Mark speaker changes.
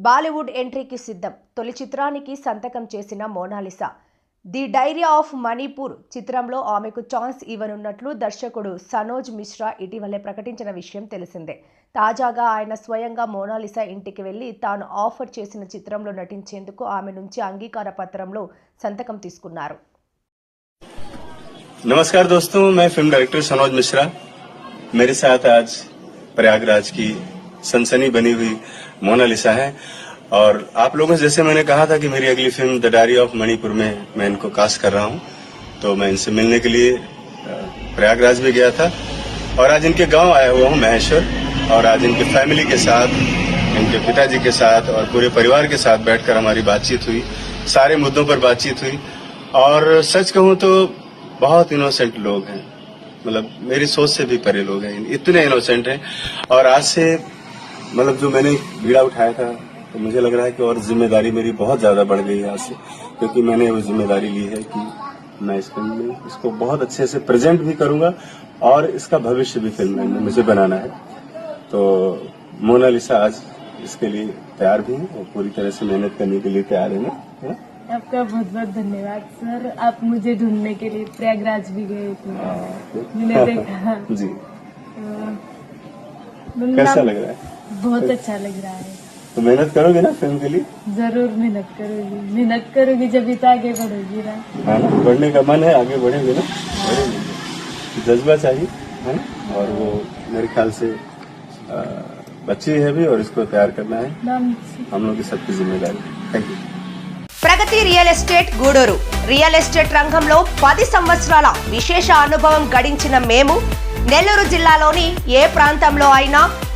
Speaker 1: బాలీవుడ్ ఎంట్రీకి సిద్ధం తొలి చిత్రానికి సంతకం చేసిన Monalisa the diary of Manipur చిత్రంలో ఆమెకు ఛాన్స్ ఇవ్వనున్నట్లు దర్శకుడు సనోజ్ మిశ్రా ఇటీవలే ప్రకటించిన విషయం తెలిసిందే తాజాగా ఆయన స్వయంగా మోనాలిసా ఇంటికి వెళ్లి తాను ఆఫర్ చేసిన చిత్రంలో నటించేందుకు ఆమె నుంచి అంగీకార పత్రంలో సంతకం తీసుకున్నారు
Speaker 2: नमस्कार दोस्तों मैं फिल्म डायरेक्टर सनोज मिश्रा मेरे साथ आज प्रयागराज की सनसनी बनी हुई मोनालिसा है। और आप लोगों से जैसे मैंने कहा था कि मेरी अगली film the diary of Manipur में मैं इनको कास्ट कर रहा हूँ। तो मैं इनसे मिलने के लिए प्रयागराज भी गया था। और आज इनके गाँव आया हुआ हूँ महेश्वर। और आज इनके फैमिली के साथ, इनके पिताजी के साथ और पूरे परिवार के साथ बैठकर हमारी बातचीत हुई। सारे मुद्दों पर बातचीत हुई। और सच कहूँ तो बहुत इनोसेंट लोग हैं। मतलब मेरी सोच से भी परे लोग हैं। इतने इनोसेंट हैं। और आज से मतलब जो मैंने बीड़ा उठाया था तो मुझे लग रहा है कि और ज़िम्मेदारी मेरी बहुत ज़्यादा बढ़ गई है आज से क्योंकि मैंने वो ज़िम्मेदारी ली है कि मैं इस फ़िल्म में इसको बहुत अच्छे से प्रेजेंट भी करूँगा और इसका भविष्य भी फ़िल्म में मुझे बनाना है। तो मोनालिसा आज इसके लिए तैयार भी है और पूरी तरह से मेहनत करने के लिए तैयार है ना? हाँ?
Speaker 3: आपका बहुत बहुत धन्यवाद सर। आप मुझे ढूँढने के लिए प्रयागराज भी गए थे। मैंने देखा।
Speaker 2: जी। कैसा लग रहा है?
Speaker 3: बहुत अच्छा लग रहा है
Speaker 2: तो मेहनत करोगे ना फिल्म के लिए
Speaker 3: जरूर मेहनत करूंगी मेहनत करूंगी जब तो आगे बढ़ूंगी ना
Speaker 2: हाँ ना बढ़ने का मन है आगे बढ़ेंगे ना बढ़ेंगे जज्बा चाहिए है ना और वो मेरे ख्याल से अ, बच्ची है भी और इसको तैयार करना है
Speaker 3: नाम
Speaker 2: हम लोग की सबकी जिम्मेदारी thank you
Speaker 1: Pragati real estate Gudur real estate రంగంలో పది సంవత్సరాల విశేష అనుభవం గడించిన మేము నెల్లూరు జిల్లాలోని ఏ ప్రాంతంలో అయినా